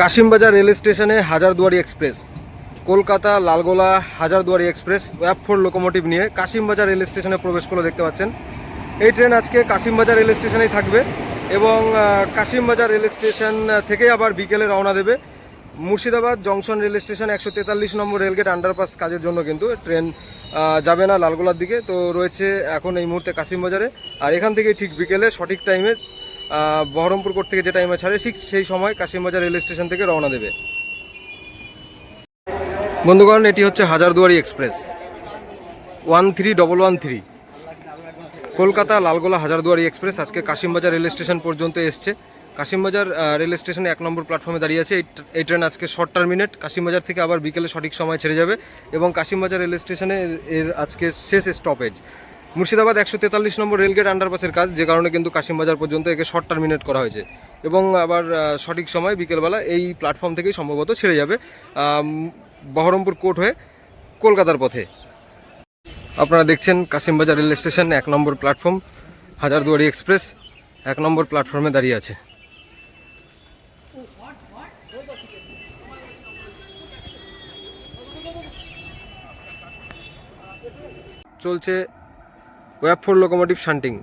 Kasimbazar rail স্টেশনে Hazarduari express, Kolkata Lalgola Hazarduari express ওয়াপ four locomotive নিয়ে কাশিমবাজার রেল স্টেশনে প্রবেশ করল দেখতে পাচ্ছেন। এই ট্রেন আজকে কাশিমবাজার রেল স্টেশনেই থাকবে এবং কাশিমবাজার রেল স্টেশন থেকে আবার বিকেলে রওনা দেবে। মুর্শিদাবাদ জংশন রেল স্টেশন একশো তেতাল্লিশ নম্বর রেলগেট আন্ডারপাস কাজের জন্য কিন্তু ট্রেন যাবে না লালগোলার দিকে। তো রয়েছে এখন এই মুহূর্তে কাশিমবাজারে। আর এখান থেকে ঠিক বিকেলে সঠিক টাইমে বহরমপুর কোর্ট থেকে যে টাইমে ছাড়ে, ঠিক সেই সময় কাশিমবাজার রেল স্টেশন থেকে রওনা দেবে। বন্ধুগণ, এটি হচ্ছে Hazarduari express. One three double one three. Kolkata Lalgola Hazarduari express আজকে কাশিমবাজার রেল স্টেশন পর্যন্ত এসছে। কাশিমবাজার রেল স্টেশনে এক নম্বর প্ল্যাটফর্মে দাঁড়িয়ে আছে। এই ট্রেন আজকে শর্ট টার্মিনেট কাশিমবাজার থেকে আবার বিকেলে সঠিক সময় ছেড়ে যাবে এবং কাশিমবাজার রেল স্টেশনে এর- আজকে শেষ স্টপেজ মুর্শিদাবাদ একশো তেতাল্লিশ নম্বর রেলগেট আন্ডারপাসের কাজ, যে কারণে কিন্তু কাশিমবাজার পর্যন্ত একে শর্ট টার্মিনেট করা হয়েছে। এবং আবার সঠিক সময় বিকেলবেলা এই প্ল্যাটফর্ম থেকেই সম্ভবত ছেড়ে যাবে বহরমপুর কোর্ট হয়ে কলকাতার পথে। আপনারা দেখছেন কাশিমবাজার রেল স্টেশন, এক নম্বর প্ল্যাটফর্ম হাজারদুয়ারি এক্সপ্রেস এক নম্বর প্ল্যাটফর্মে দাঁড়িয়ে আছে। চলছে ওয়াপ ফোর লোকোমোটিভ শান্টিং।